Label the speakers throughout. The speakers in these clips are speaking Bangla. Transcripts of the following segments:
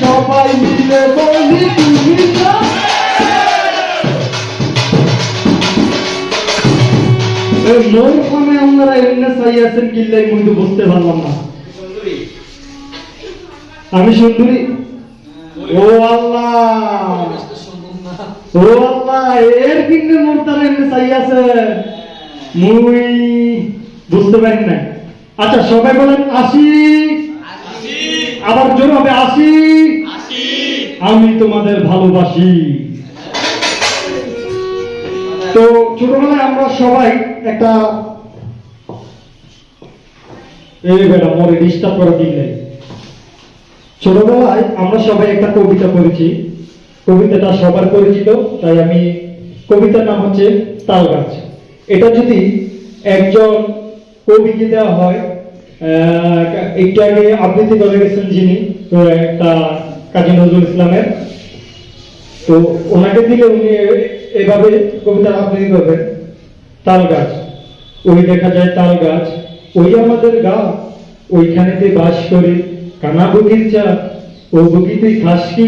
Speaker 1: সবাই মিলে বলি কুমিল্লা ময়ূরখানে আপনারা এমনি চাই আছেন কিল্লাই কিন্তু বুঝতে পারলাম না। আমি সুন্দরী? ও আল্লাহ। ও আল্লাহ এর কিন্তু মোর তারা এমনি চাই আছে? মুই বুঝতে পারি না আচ্ছা সবাই বলেন আসি আবার জোর হবে আসি আমি তোমাদের ভালোবাসি। তো ছোটবেলায় আমরা সবাই একটা এই বেটা মরে ডিস্টার্ব করে দিলে ছোটবেলায় আমরা সবাই একটা কবিতা পড়েছি। কবিতাটা সবার পরিচিত, তাই আমি কবিতার নাম হচ্ছে তাল গাছ। এটা যদি একজন কবিকে দেওয়া হয় একটু আগে আবৃত্তি করে গেছেন যিনি, তো একটা কাজী নজরুল ইসলামের। তো ওনাকে দিলে উনি এভাবে কবিতা আবৃত্তি করবেন, তাল গাছ। ওই দেখা যায় তাল গাছ ওই আমাদের গা ওইখানেতে বাস করে কানা বগির চা, ও বগি তুই খাস কি,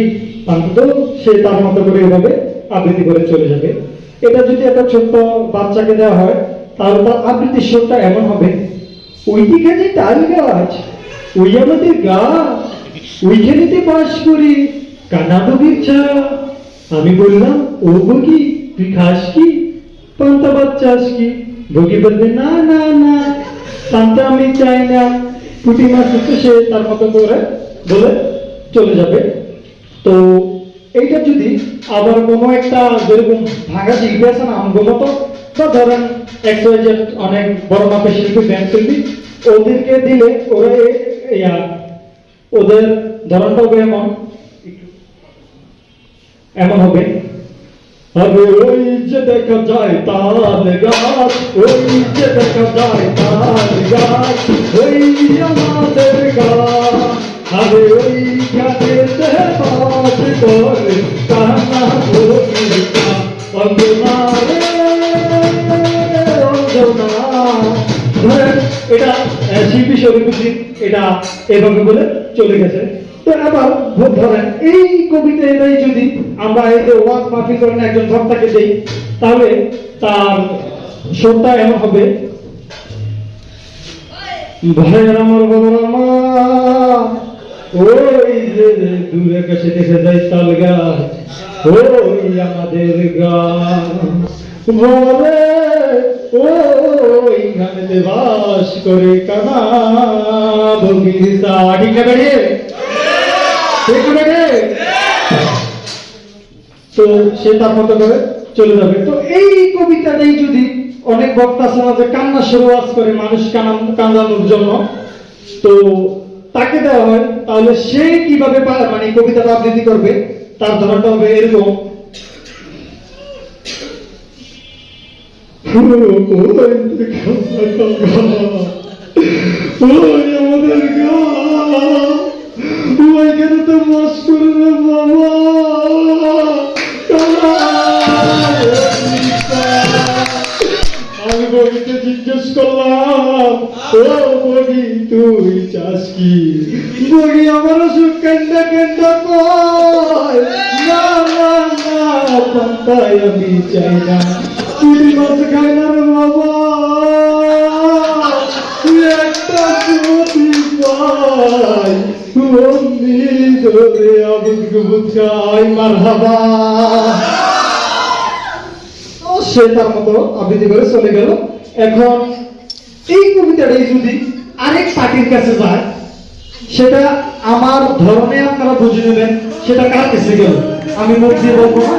Speaker 1: অন্তত সে তার মতো করে এভাবে আবৃত্তি করে চলে যাবে। এটা যদি একটা ছোট্ট বাচ্চাকে দেওয়া হয় তাহলে তার আবৃত্তির সুরটা এমন হবে, ওইদিকে যে তাল গাছ, ওই আমাদের গা, ওইখানেতে বাস করি, কানা বগির চা। আমি বললাম, ও বগি তুই খাস কি? পান্তা ভাত চাস কি? বগি বলবে, না না না। পান্তা আমি চাই না। পুঁটি মাছ হচ্ছে সে তার মতো করে বলে চলে যাবে। তো এইটা যদি আবার কোনো একটা যেরকম ভাঙা শিল্পী আছে না আমগো বা ধরেন এক্সওয়াইজেড অনেক বড় মাপের শিল্পী ব্যান্ড শিল্পী, ওদেরকে দিলে ওরা ওদের ধরনটা হবে এমন। এমন হবে। আরে ওই যে দেখা যায় তাল গাছ, ওই যে দেখা যায় তাল গাছ, ওই আমাদের গাছ। আরে ওই গাছেতে করে অঞ্জনা এটা এটা এভাবে বলে চলে গেছে। আবার ভোট ধরেন। এই কবিতা এটাই যদি আমরা এই যে ওয়াজ করেন, একজন বক্তাকে দেই, তাহলে তার সুরটা এমন হবে। ভাইয়ের আমার বাবার ওই যে দূরে কাছে দেখে যায় তাল ওই আমাদের বলে ওই গানেতে বাস করে কানা বগিচা ঠিক না ঠিক তো সে তার মতো করে চলে যাবে। তো এই কবিতাটাই যদি অনেক বক্তা সমাজে কান্না শুরুয়াত করে মানুষ কান্দানোর জন্য, তো তাকে দেওয়া হয়, তাহলে সে কীভাবে মানে কবিতাটা আবৃত্তি করবে? তার ধরনটা হবে এরকম। আমাদের গা ওইখানে তো মাস করবে আমি বগিতে জিজ্ঞেস করলাম তুই চাস কি আমার সুখ কেন্দ্র কেন্দ্র না না না পান্তায় আমি চাই না তুই মাছ খাই না রে বাবা একটা সে তার মতো আবৃত্তি করে চলে গেল এখন এই কবিতাটাই যদি আরেক পার্টির কাছে যায় সেটা আমার ধরনে আপনারা বুঝে নেবেন সেটা কার কাছে গেল আমি মুখ বলব না